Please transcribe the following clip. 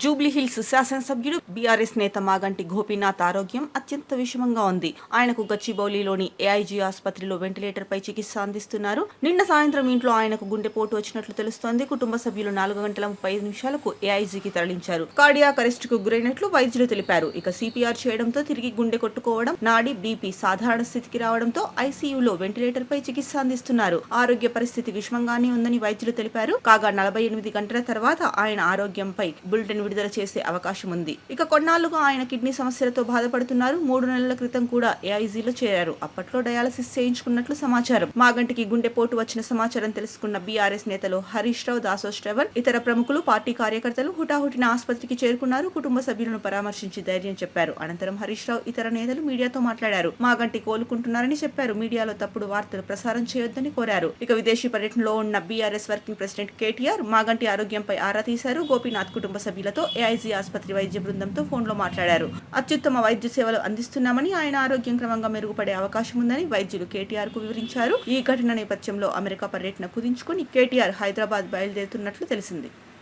జూబ్లీహిల్స్ శాసనసభ్యుడు బీఆర్ఎస్ నేత మాగంటి గోపీనాథ్ ఆరోగ్యం అత్యంత విషమంగా ఉంది. ఆయనకు గచ్చిబౌలిలోని ఏఐజీ ఆసుపత్రిలో వెంటిలేటర్ పై చికిత్స అందిస్తున్నారు. నిన్న సాయంత్రం ఇంట్లో ఆయనకు గుండెపోటు వచ్చినట్లు తెలుస్తోంది. కుటుంబ సభ్యులు నాలుగు గంటల ముప్పై నిమిషాలకు ఏఐజీకి తరలించారు. కార్డియాక్ అరెస్ట్కు గురైనట్లు వైద్యులు తెలిపారు. ఇక సిపిఆర్ చేయడంతో తిరిగి గుండె కొట్టుకోవడం నాడి బీపీ సాధారణ స్థితికి రావడంతో ఐసీయూలో వెంటిలేటర్ పై చికిత్స అందిస్తున్నారు. ఆరోగ్య పరిస్థితి విషమంగానే ఉందని వైద్యులు తెలిపారు. కాగా నలభై ఎనిమిది గంటల తర్వాత ఆయన ఆరోగ్యంపై బులెటిన్ విడుదల చేసే అవకాశం ఉంది. ఇక కొన్నాళ్ళుగా ఆయన కిడ్నీ సమస్యలతో బాధపడుతున్నారు. మూడు నెలల క్రితం కూడా ఏఐజీలో చేరారు. అప్పట్లో డయాలసిస్ చేయించుకున్నట్లు సమాచారం. మాగంటికి గుండెపోటు వచ్చిన సమాచారం తెలుసుకున్న బీఆర్ఎస్ నేతలు హరీష్ రావు దాసోశ్రవణ్ ఇతర ప్రముఖులు పార్టీ కార్యకర్తలు హుటాహుటిన ఆసుపత్రికి చేరుకున్నారు. కుటుంబ సభ్యులను పరామర్శించి ధైర్యం చెప్పారు. అనంతరం హరీష్ రావు ఇతర నేతలు మీడియాతో మాట్లాడారు. మాగంటి కోలుకుంటున్నారని చెప్పారు. మీడియాలో తప్పుడు వార్తలు ప్రసారం చేయొద్దని కోరారు. ఇక విదేశీ పర్యటనలో ఉన్న BRS working president KTR Maganti ఆరోగ్యంపై ఆరా తీశారు. గోపీనాథ్ కుటుంబ అధికారులతో ఏఐసీ ఆసుపత్రి వైద్య బృందంతో ఫోన్లో మాట్లాడారు. అత్యుత్తమ వైద్య సేవలు అందిస్తున్నామని ఆయన ఆరోగ్యం క్రమంగా మెరుగుపడే అవకాశం ఉందని వైద్యులు కేటీఆర్కు వివరించారు. ఈ ఘటన నేపథ్యంలో అమెరికా పర్యటన కుదించుకుని కేటీఆర్ హైదరాబాద్ బయలుదేరుతున్నట్లు తెలిసింది.